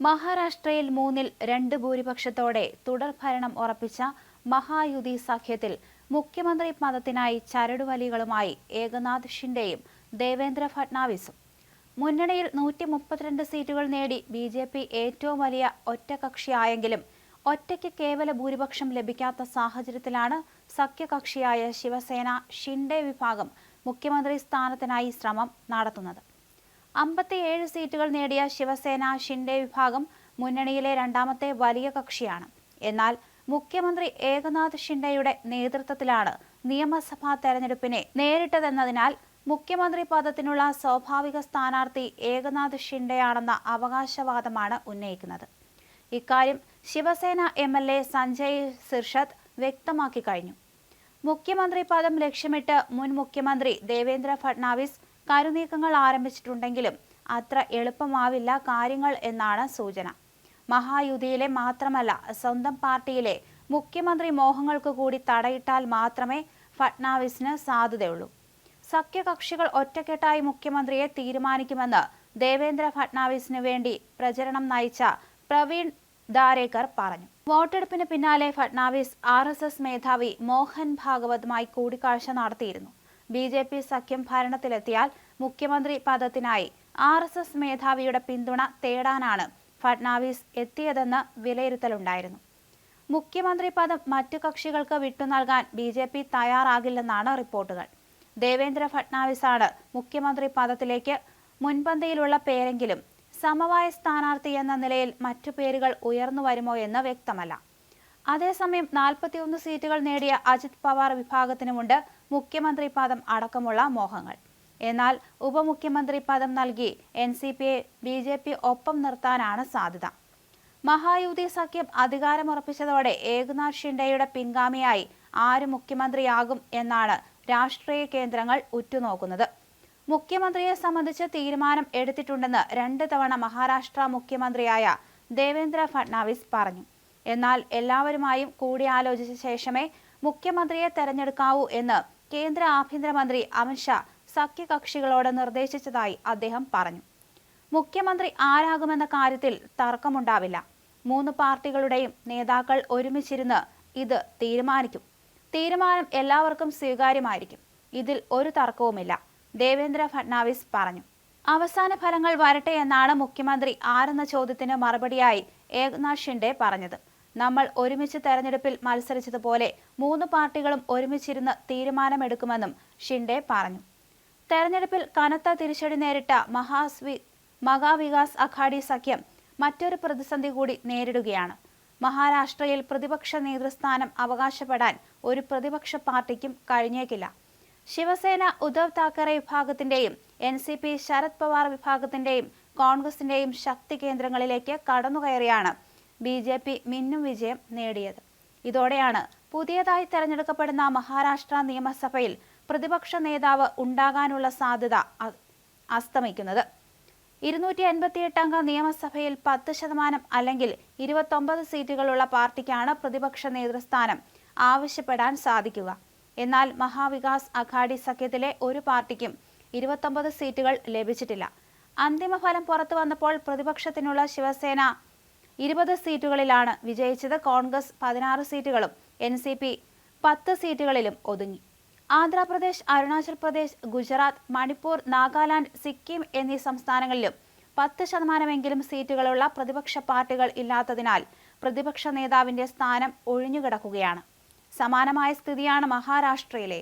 മഹാരാഷ്ട്രയിൽ മൂന്നിൽ രണ്ട് ഭൂരിപക്ഷത്തോടെ തുടർഭരണം ഉറപ്പിച്ച മഹായുതി സഖ്യത്തിൽ മുഖ്യമന്ത്രി പദത്തിനായി ചരടുവലികളുമായി ഏകനാഥ് ഷിൻഡെയും ദേവേന്ദ്ര ഫട്നാവിസും മുന്നണിയിൽ നൂറ്റി മുപ്പത്തിരണ്ട് സീറ്റുകൾ നേടി ബി ജെ പി ഏറ്റവും വലിയ ഒറ്റകക്ഷിയായെങ്കിലും ഒറ്റയ്ക്ക് കേവല ഭൂരിപക്ഷം ലഭിക്കാത്ത സാഹചര്യത്തിലാണ് സഖ്യകക്ഷിയായ ശിവസേന ഷിൻഡെ വിഭാഗം മുഖ്യമന്ത്രി സ്ഥാനത്തിനായി ശ്രമം നടത്തുന്നത്. അമ്പത്തിയേഴ് സീറ്റുകൾ നേടിയ ശിവസേന ഷിൻഡെ വിഭാഗം മുന്നണിയിലെ രണ്ടാമത്തെ വലിയ കക്ഷിയാണ്. എന്നാൽ മുഖ്യമന്ത്രി ഏകനാഥ് ഷിൻഡെയുടെ നേതൃത്വത്തിലാണ് നിയമസഭാ തെരഞ്ഞെടുപ്പിനെ നേരിട്ടതെന്നതിനാൽ മുഖ്യമന്ത്രി പദത്തിനുള്ള സ്വാഭാവിക സ്ഥാനാർത്ഥി ഏകനാഥ് ഷിൻഡെയാണെന്ന അവകാശവാദമാണ് ഉന്നയിക്കുന്നത്. ഇക്കാര്യം Shiv Sena M L A Sanjay Sirsat വ്യക്തമാക്കി കഴിഞ്ഞു. മുഖ്യമന്ത്രി പദം ലക്ഷ്യമിട്ട് മുൻ മുഖ്യമന്ത്രി ദേവേന്ദ്ര ഫട്നാവിസ് കരുനീക്കങ്ങൾ ആരംഭിച്ചിട്ടുണ്ടെങ്കിലും അത്ര എളുപ്പമാവില്ല കാര്യങ്ങൾ എന്നാണ് സൂചന. മഹായുതിയിലെ മാത്രമല്ല സ്വന്തം പാർട്ടിയിലെ മുഖ്യമന്ത്രി മോഹങ്ങൾക്ക് കൂടി തടയിട്ടാൽ മാത്രമേ ഫട്നാവിസിന് സാധ്യതയുള്ളൂ സഖ്യകക്ഷികൾ ഒറ്റക്കെട്ടായി മുഖ്യമന്ത്രിയെ തീരുമാനിക്കുമെന്ന് ദേവേന്ദ്ര ഫട്നാവിസിന് വേണ്ടി പ്രചരണം നയിച്ച പ്രവീൺ ദാരേക്കർ പറഞ്ഞു. വോട്ടെടുപ്പിന് പിന്നാലെ ഫട്നാവിസ് ആർ മേധാവി മോഹൻ ഭാഗവതുമായി കൂടിക്കാഴ്ച നടത്തിയിരുന്നു. ബി ജെ പി സഖ്യം ഭരണത്തിലെത്തിയാൽ മുഖ്യമന്ത്രി പദത്തിനായി ആർ എസ് എസ് മേധാവിയുടെ പിന്തുണ തേടാനാണ് ഫഡ്നാവിസ് എത്തിയതെന്ന് വിലയിരുത്തലുണ്ടായിരുന്നു. മുഖ്യമന്ത്രി പദം മറ്റു കക്ഷികൾക്ക് വിട്ടുനൽകാൻ ബി ജെ പി തയ്യാറാകില്ലെന്നാണ് റിപ്പോർട്ടുകൾ. ദേവേന്ദ്ര ഫഡ്നാവിസാണ് മുഖ്യമന്ത്രി പദത്തിലേക്ക് മുൻപന്തിയിലുള്ള പേരെങ്കിലും സമവായ സ്ഥാനാർത്ഥി എന്ന നിലയിൽ മറ്റു പേരുകൾ ഉയർന്നു വരുമോ എന്ന് വ്യക്തമല്ല. അതേസമയം നാൽപ്പത്തിയൊന്ന് സീറ്റുകൾ നേടിയ അജിത് പവാർ വിഭാഗത്തിനുമുണ്ട് മുഖ്യമന്ത്രി പദം അടക്കമുള്ള മോഹങ്ങൾ. എന്നാൽ ഉപമുഖ്യമന്ത്രി പദം നൽകി എൻ സി പിയെ ബി ജെ പി ഒപ്പം നിർത്താനാണ് സാധ്യത. മഹായുതി സഖ്യം അധികാരമുറപ്പിച്ചതോടെ ഏകനാഥ് ഷിൻഡെയുടെ പിൻഗാമിയായി ആര് മുഖ്യമന്ത്രിയാകും എന്നാണ് രാഷ്ട്രീയ കേന്ദ്രങ്ങൾ ഉറ്റുനോക്കുന്നത്. മുഖ്യമന്ത്രിയെ സംബന്ധിച്ച് തീരുമാനം എടുത്തിട്ടുണ്ടെന്ന് രണ്ട് തവണ മഹാരാഷ്ട്ര മുഖ്യമന്ത്രിയായ ദേവേന്ദ്ര ഫട്നാവിസ് പറഞ്ഞു. എന്നാൽ എല്ലാവരുമായും കൂടിയാലോചിച്ച ശേഷമേ മുഖ്യമന്ത്രിയെ തെരഞ്ഞെടുക്കാവൂ എന്ന് കേന്ദ്ര ആഭ്യന്തരമന്ത്രി അമിത്ഷാ സഖ്യകക്ഷികളോട് നിർദ്ദേശിച്ചതായി അദ്ദേഹം പറഞ്ഞു. മുഖ്യമന്ത്രി ആരാകുമെന്ന കാര്യത്തിൽ തർക്കമുണ്ടാവില്ല. മൂന്ന് പാർട്ടികളുടെയും നേതാക്കൾ ഒരുമിച്ചിരുന്ന് ഇത് തീരുമാനിക്കും. തീരുമാനം എല്ലാവർക്കും സ്വീകാര്യമായിരിക്കും. ഇതിൽ ഒരു തർക്കവുമില്ല ദേവേന്ദ്ര ഫഡ്നാവിസ് പറഞ്ഞു. അവസാന ഫലങ്ങൾ വരട്ടെ എന്നാണ് മുഖ്യമന്ത്രി ആരെന്ന ചോദ്യത്തിന് മറുപടിയായി ഏകനാഥ് ഷിൻഡെ പറഞ്ഞത്. നമ്മൾ ഒരുമിച്ച് തെരഞ്ഞെടുപ്പിൽ മത്സരിച്ചതുപോലെ മൂന്ന് പാർട്ടികളും ഒരുമിച്ചിരുന്ന് തീരുമാനമെടുക്കുമെന്നും ഷിൻഡെ പറഞ്ഞു. തെരഞ്ഞെടുപ്പിൽ കനത്ത തിരിച്ചടി നേരിട്ട മഹാസ്വി മഹാവികാസ് അഘാഡി സഖ്യം മറ്റൊരു പ്രതിസന്ധി കൂടി നേരിടുകയാണ്. മഹാരാഷ്ട്രയിൽ പ്രതിപക്ഷ നേതൃസ്ഥാനം അവകാശപ്പെടാൻ ഒരു പ്രതിപക്ഷ പാർട്ടിക്കും കഴിഞ്ഞേക്കില്ല. Shiv Sena Uddhav Thackeray വിഭാഗത്തിന്റെയും N C P Sharad Pawar വിഭാഗത്തിന്റെയും കോൺഗ്രസിന്റെയും ശക്തി കേന്ദ്രങ്ങളിലേക്ക് കടന്നുകയറിയാണ് ബി ജെ പി മിന്നും വിജയം നേടിയത്. ഇതോടെയാണ് പുതിയതായി തെരഞ്ഞെടുക്കപ്പെടുന്ന മഹാരാഷ്ട്ര നിയമസഭയിൽ പ്രതിപക്ഷ നേതാവ് ഉണ്ടാകാനുള്ള സാധ്യത അസ്തമിക്കുന്നത്. ഇരുന്നൂറ്റി എൺപത്തിയെട്ട് അംഗ നിയമസഭയിൽ പത്ത് ശതമാനം അല്ലെങ്കിൽ ഇരുപത്തൊമ്പത് സീറ്റുകളുള്ള പാർട്ടിക്കാണ് പ്രതിപക്ഷ നേതൃസ്ഥാനം ആവശ്യപ്പെടാൻ സാധിക്കുക. എന്നാൽ മഹാവികാസ് അഘാഡി സഖ്യത്തിലെ ഒരു പാർട്ടിക്കും ഇരുപത്തൊമ്പത് സീറ്റുകൾ ലഭിച്ചിട്ടില്ല. അന്തിമഫലം പുറത്തു വന്നപ്പോൾ പ്രതിപക്ഷത്തിനുള്ള ശിവസേന ഇരുപത് സീറ്റുകളിലാണ് വിജയിച്ചത് കോൺഗ്രസ് പതിനാറ് സീറ്റുകളും എൻ സി പി പത്ത് സീറ്റുകളിലും ഒതുങ്ങി. ആന്ധ്രാപ്രദേശ് അരുണാചൽ പ്രദേശ് ഗുജറാത്ത് മണിപ്പൂർ നാഗാലാൻഡ് സിക്കിം എന്നീ സംസ്ഥാനങ്ങളിലും പത്ത് ശതമാനമെങ്കിലും സീറ്റുകളുള്ള പ്രതിപക്ഷ പാർട്ടികൾ ഇല്ലാത്തതിനാൽ പ്രതിപക്ഷ നേതാവിന്റെ സ്ഥാനം ഒഴിഞ്ഞുകിടക്കുകയാണ്. സമാനമായ സ്ഥിതിയാണ് മഹാരാഷ്ട്രയിലെ.